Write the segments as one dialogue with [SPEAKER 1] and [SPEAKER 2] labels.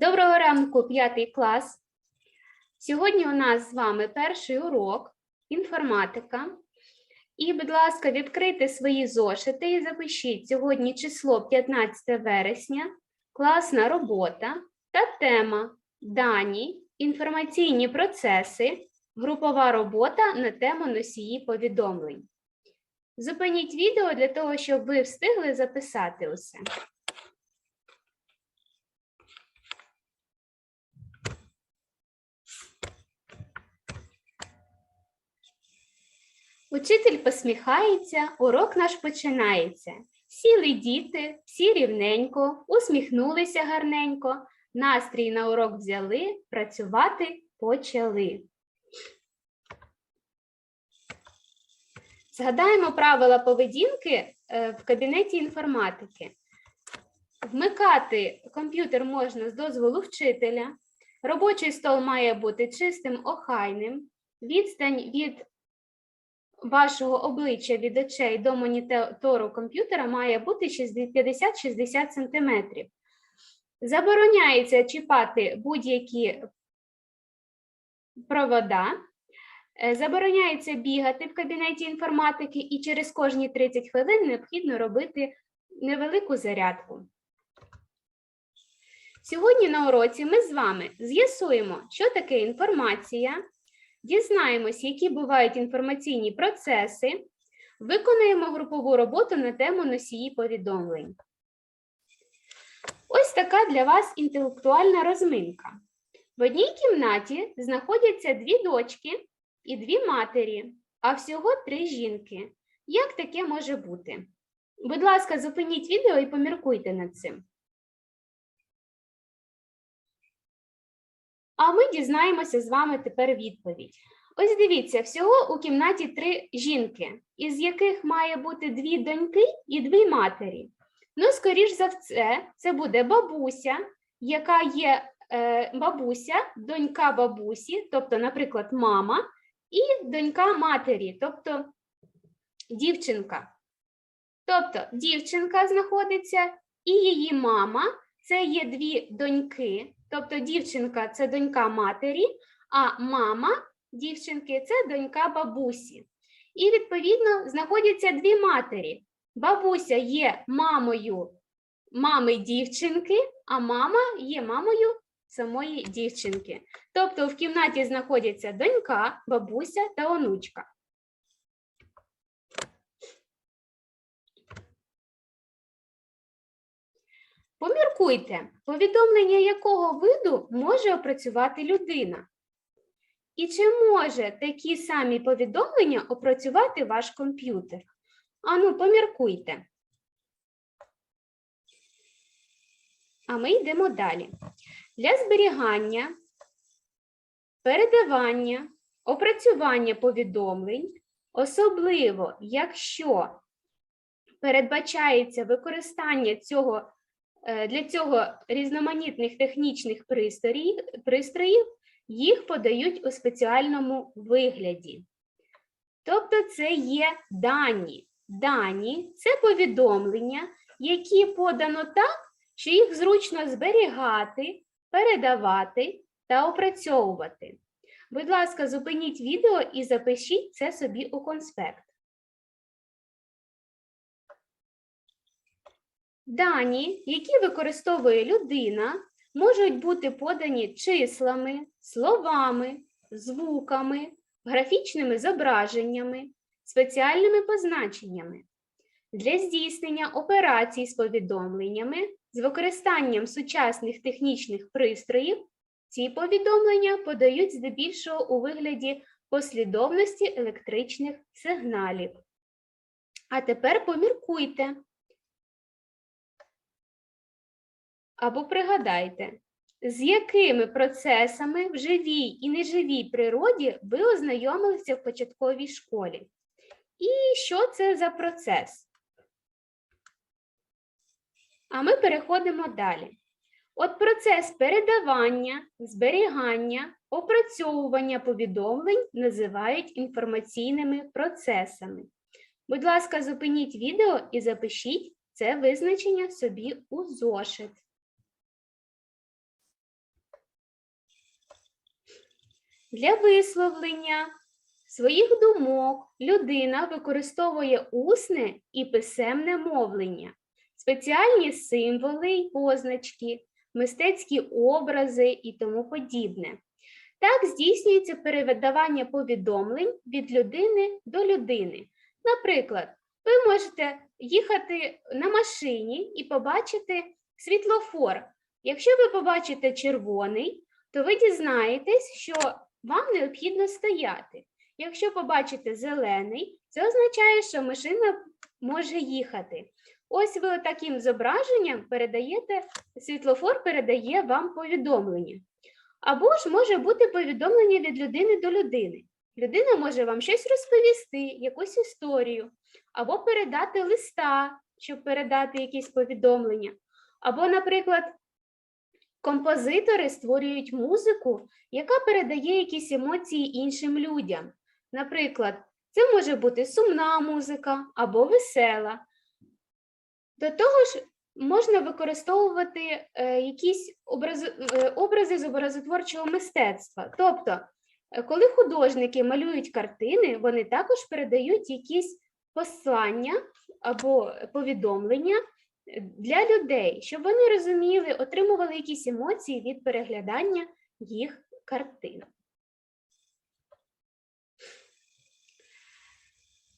[SPEAKER 1] Доброго ранку, п'ятий клас. Сьогодні у нас з вами перший урок інформатика. І, будь ласка, відкрийте свої зошити і запишіть сьогодні число 15 вересня, класна робота та тема Дані, інформаційні процеси, групова робота на тему носії повідомлень. Зупиніть відео для того, щоб ви встигли записати усе. Учитель посміхається, урок наш починається. Сіли діти, всі рівненько, усміхнулися гарненько, настрій на урок взяли, працювати почали. Згадаємо правила поведінки е, в кабінеті інформатики. Вмикати комп'ютер можна з дозволу вчителя. Робочий стол має бути чистим, охайним. Відстань від вашого обличчя від очей до монітору комп'ютера має бути 50-60 см. Забороняється чіпати будь-які провода. Е, Забороняється бігати в кабінеті інформатики і через кожні 30 хвилин необхідно робити невелику зарядку. Сьогодні на уроці ми з вами з'ясуємо, що таке інформація, дізнаємось, які бувають інформаційні процеси, виконаємо групову роботу на тему носії повідомлень. Ось така для вас інтелектуальна розминка. В одній кімнаті знаходяться дві дочки і дві матері, а всього три жінки. Як таке може бути? Будь ласка, зупиніть відео і поміркуйте над цим. А ми дізнаємося з вами тепер відповідь. Ось дивіться, всього у кімнаті три жінки, із яких має бути дві доньки і дві матері. Ну, скоріш за все, це буде бабуся, яка є е, бабуся, донька бабусі, тобто, наприклад, мама, і донька матері, тобто дівчинка. Тобто дівчинка знаходиться і її мама це є дві доньки, тобто дівчинка це донька матері, а мама дівчинки це донька бабусі. І, відповідно, знаходяться дві матері. Бабуся є мамою мами дівчинки, а мама є мамою самої дівчинки. Тобто в кімнаті знаходяться донька, бабуся та онучка. Поміркуйте, повідомлення якого виду може опрацювати людина. І чи може такі самі повідомлення опрацювати ваш комп'ютер? Ану, поміркуйте. А ми йдемо далі. Для зберігання, передавання, опрацювання повідомлень, особливо якщо передбачається використання цього, для цього різноманітних технічних пристроїв, пристроїв, їх подають у спеціальному вигляді. Тобто це є дані. Дані це повідомлення, які подано так, що їх зручно зберігати, передавати та опрацьовувати. Будь ласка, зупиніть відео і запишіть це собі у конспект. Дані, які використовує людина, можуть бути подані числами, словами, звуками, графічними зображеннями, спеціальними позначеннями. Для здійснення операцій з повідомленнями з використанням сучасних технічних пристроїв ці повідомлення подають здебільшого у вигляді послідовності електричних сигналів. А тепер поміркуйте. Або пригадайте, з якими процесами в живій і неживій природі ви ознайомилися в початковій школі? І що це за процес? А ми переходимо далі. От процес передавання, зберігання, опрацьовування повідомлень називають інформаційними процесами. Будь ласка, зупиніть відео і запишіть це визначення собі у зошит. Для висловлення своїх думок людина використовує усне і писемне мовлення, спеціальні символи й позначки, мистецькі образи і тому подібне. Так здійснюється передавання повідомлень від людини до людини. Наприклад, ви можете їхати на машині і побачити світлофор. Якщо ви побачите червоний, то ви дізнаєтесь, що вам необхідно стояти. Якщо побачите зелений, це означає, що машина може їхати. Ось ви таким зображенням передаєте, світлофор передає вам повідомлення. Або ж може бути повідомлення від людини до людини. Людина може вам щось розповісти, якусь історію, або передати листа, щоб передати якісь повідомлення. Або, наприклад, композитори створюють музику, яка передає якісь емоції іншим людям. Наприклад, це може бути сумна музика або весела. До того ж, можна використовувати е, якісь образи, е, образи з образотворчого мистецтва. Тобто, е, коли художники малюють картини, вони також передають якісь послання або повідомлення для людей, щоб вони розуміли, отримували якісь емоції від переглядання їх картин.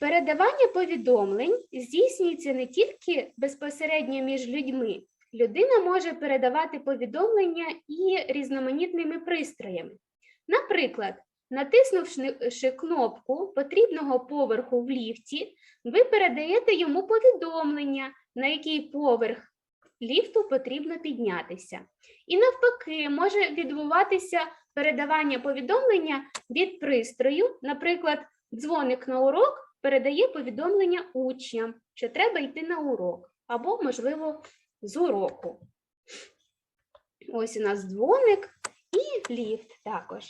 [SPEAKER 1] Передавання повідомлень здійснюється не тільки безпосередньо між людьми. Людина може передавати повідомлення і різноманітними пристроями. Наприклад, натиснувши кнопку потрібного поверху в ліфті, ви передаєте йому повідомлення, на який поверх ліфту потрібно піднятися. І навпаки, може відбуватися передавання повідомлення від пристрою, наприклад, дзвоник на урок передає повідомлення учням, що треба йти на урок, або, можливо, з уроку. Ось у нас дзвоник і ліфт також.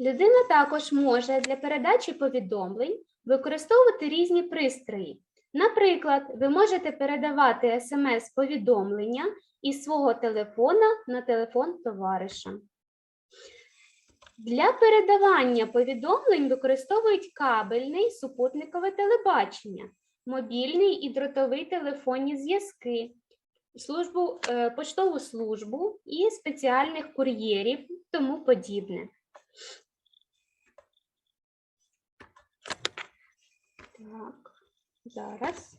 [SPEAKER 1] Людина також може для передачі повідомлень використовувати різні пристрої. Наприклад, ви можете передавати смс-повідомлення із свого телефона на телефон товариша. Для передавання повідомлень використовують кабельне супутникове телебачення, мобільний і дротовий телефонні зв'язки, службу, е, поштову службу і спеціальних кур'єрів, тому подібне. Так, зараз.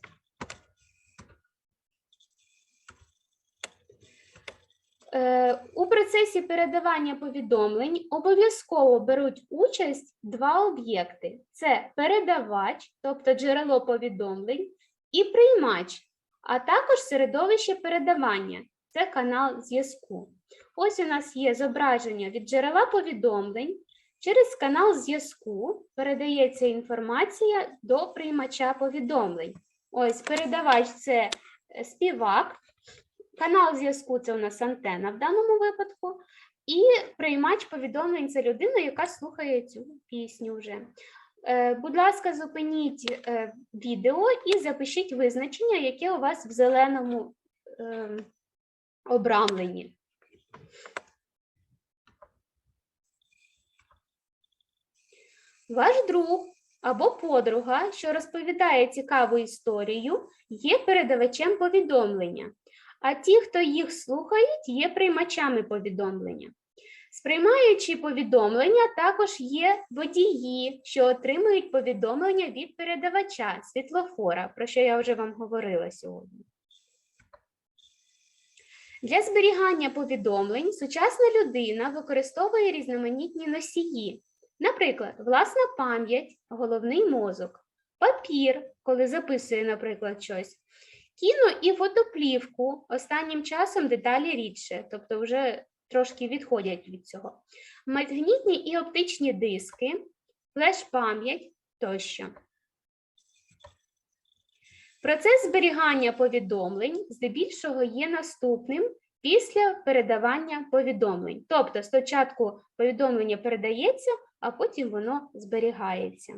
[SPEAKER 1] Е, У процесі передавання повідомлень обов'язково беруть участь два об'єкти: це передавач, тобто джерело повідомлень, і приймач, а також середовище передавання це канал зв'язку. Ось у нас є зображення від джерела повідомлень. Через канал зв'язку передається інформація до приймача повідомлень. Ось передавач це е, співак. Канал зв'язку це у нас антена в даному випадку, і приймач повідомлень це людина, яка слухає цю пісню вже. Е, Будь ласка, зупиніть е, відео і запишіть визначення, яке у вас в зеленому е, обрамленні. Ваш друг або подруга, що розповідає цікаву історію, є передавачем повідомлення а ті, хто їх слухають, є приймачами повідомлення. Сприймаючи повідомлення, також є водії, що отримують повідомлення від передавача світлофора, про що я вже вам говорила сьогодні. Для зберігання повідомлень сучасна людина використовує різноманітні носії, наприклад, власна пам'ять, головний мозок, папір, коли записує, наприклад, щось, Кіно і фотоплівку останнім часом деталі рідше, тобто вже трошки відходять від цього. Магнітні і оптичні диски, флеш-пам'ять тощо. Процес зберігання повідомлень здебільшого є наступним після передавання повідомлень. Тобто, спочатку повідомлення передається, а потім воно зберігається.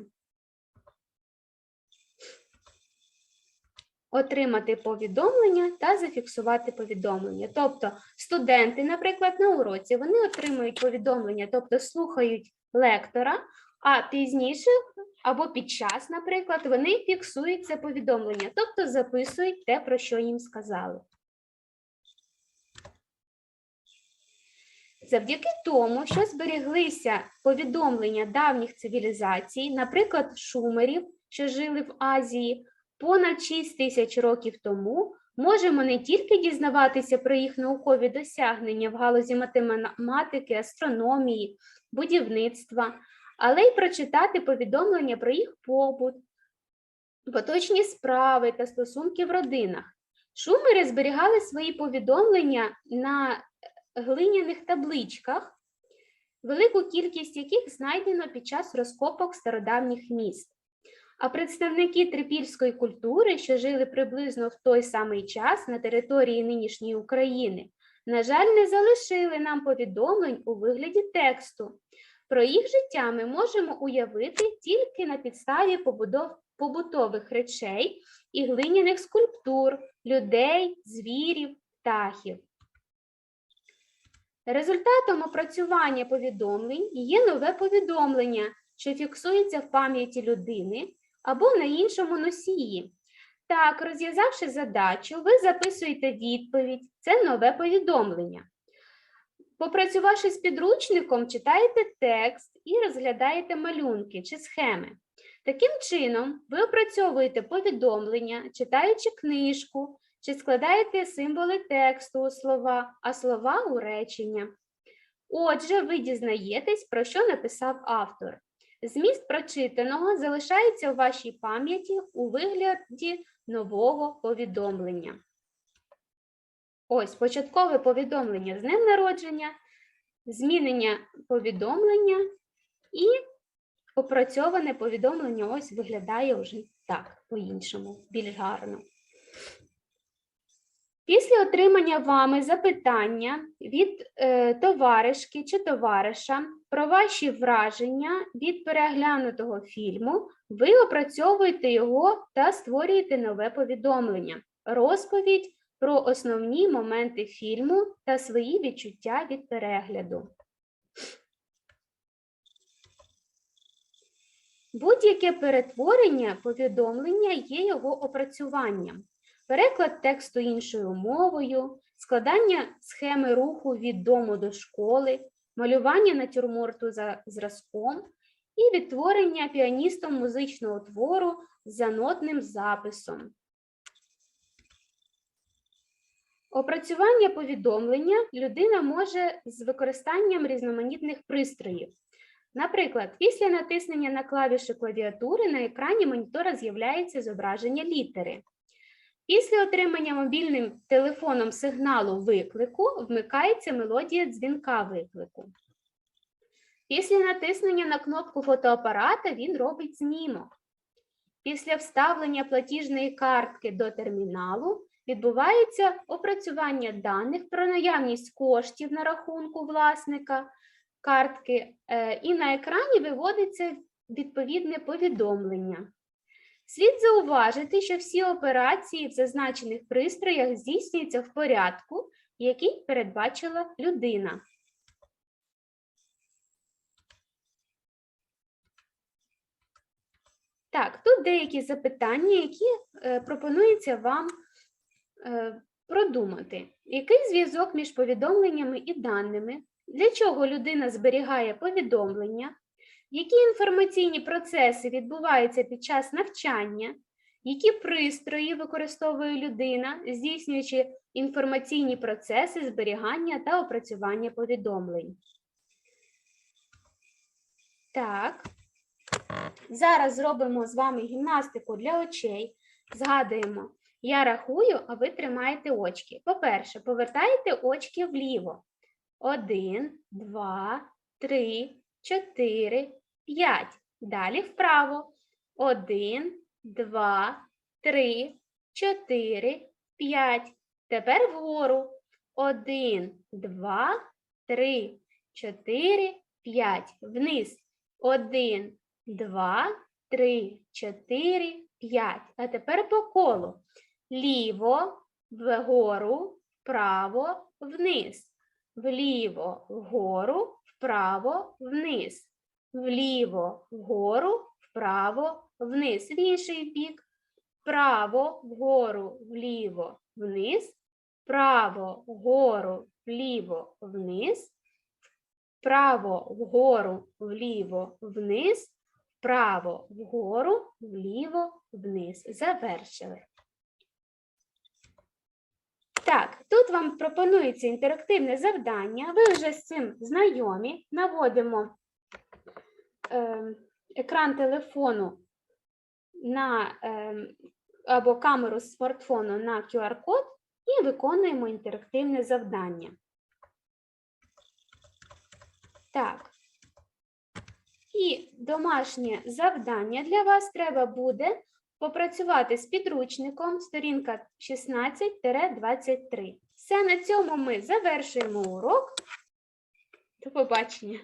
[SPEAKER 1] отримати повідомлення та зафіксувати повідомлення. Тобто студенти, наприклад, на уроці вони отримують повідомлення, тобто слухають лектора, а пізніше або під час, наприклад, вони фіксують це повідомлення, тобто записують те, про що їм сказали. Завдяки тому, що збереглися повідомлення давніх цивілізацій, наприклад, шумерів, що жили в Азії понад 6 тисяч років тому, можемо не тільки дізнаватися про їх наукові досягнення в галузі математики, астрономії, будівництва, але й прочитати повідомлення про їх побут, поточні справи та стосунки в родинах. Шумери зберігали свої повідомлення на глиняних табличках, велику кількість яких знайдено під час розкопок стародавніх міст. А представники трипільської культури, що жили приблизно в той самий час на території нинішньої України, на жаль, не залишили нам повідомлень у вигляді тексту. Про їх життя ми можемо уявити тільки на підставі побудов- побутових речей і глиняних скульптур, людей, звірів, птахів. Результатом опрацювання повідомлень є нове повідомлення, що фіксується в пам'яті людини або на іншому носії. Так, розв'язавши задачу, ви записуєте відповідь, це нове повідомлення. Попрацювавши з підручником, читаєте текст і розглядаєте малюнки чи схеми. Таким чином, ви опрацьовуєте повідомлення, читаючи книжку, чи складаєте символи тексту у слова, а слова у речення. Отже, ви дізнаєтесь, про що написав автор. Зміст прочитаного залишається у вашій пам'яті у вигляді нового повідомлення. Ось початкове повідомлення з днем народження, змінення повідомлення і опрацьоване повідомлення ось виглядає вже так, по-іншому, більш гарно. Після отримання вами запитання від е, товаришки чи товариша про ваші враження від переглянутого фільму, ви опрацьовуєте його та створюєте нове повідомлення, розповідь про основні моменти фільму та свої відчуття від перегляду. Будь-яке перетворення повідомлення є його опрацюванням. Переклад тексту іншою мовою, складання схеми руху від дому до школи, малювання натюрморту за зразком і відтворення піаністом музичного твору за нотним записом. Опрацювання повідомлення людина може з використанням різноманітних пристроїв. Наприклад, після натиснення на клавіші клавіатури на екрані монітора з'являється зображення літери. Після отримання мобільним телефоном сигналу виклику вмикається мелодія дзвінка виклику. Після натиснення на кнопку фотоапарата він робить знімок. Після вставлення платіжної картки до терміналу відбувається опрацювання даних про наявність коштів на рахунку власника картки, е, і на екрані виводиться відповідне повідомлення. Слід зауважити, що всі операції в зазначених пристроях здійснюються в порядку, який передбачила людина. Так, тут деякі запитання, які е, пропонується вам е, продумати. Який зв'язок між повідомленнями і даними? Для чого людина зберігає повідомлення? Які інформаційні процеси відбуваються під час навчання? Які пристрої використовує людина, здійснюючи інформаційні процеси зберігання та опрацювання повідомлень? Так. Зараз зробимо з вами гімнастику для очей. Згадуємо, я рахую, а ви тримаєте очки. По-перше, повертаєте очки вліво. Один, два, три, чотири, п'ять. Далі вправо. Один, два, три, чотири, п'ять. Тепер вгору. Один, два, три, чотири, п'ять. Вниз. Один, два, три, чотири, п'ять. А тепер по колу. ліво, вгору, вправо, вниз. Вліво, вгору, вправо, вниз. Вліво, вгору, вправо, вниз. В інший бік. Вправо, вгору, вліво, вниз. Вправо, вгору, вліво, вниз. Вправо, вгору, вліво, вниз. Вправо, вгору, вліво, вниз. Завершили. Так, тут вам пропонується інтерактивне завдання. Ви вже з цим знайомі. Наводимо екран телефону на, е, або камеру з смартфону на QR-код і виконуємо інтерактивне завдання. Так. І домашнє завдання для вас треба буде попрацювати з підручником, сторінка 16-23. Все, на цьому ми завершуємо урок. До побачення.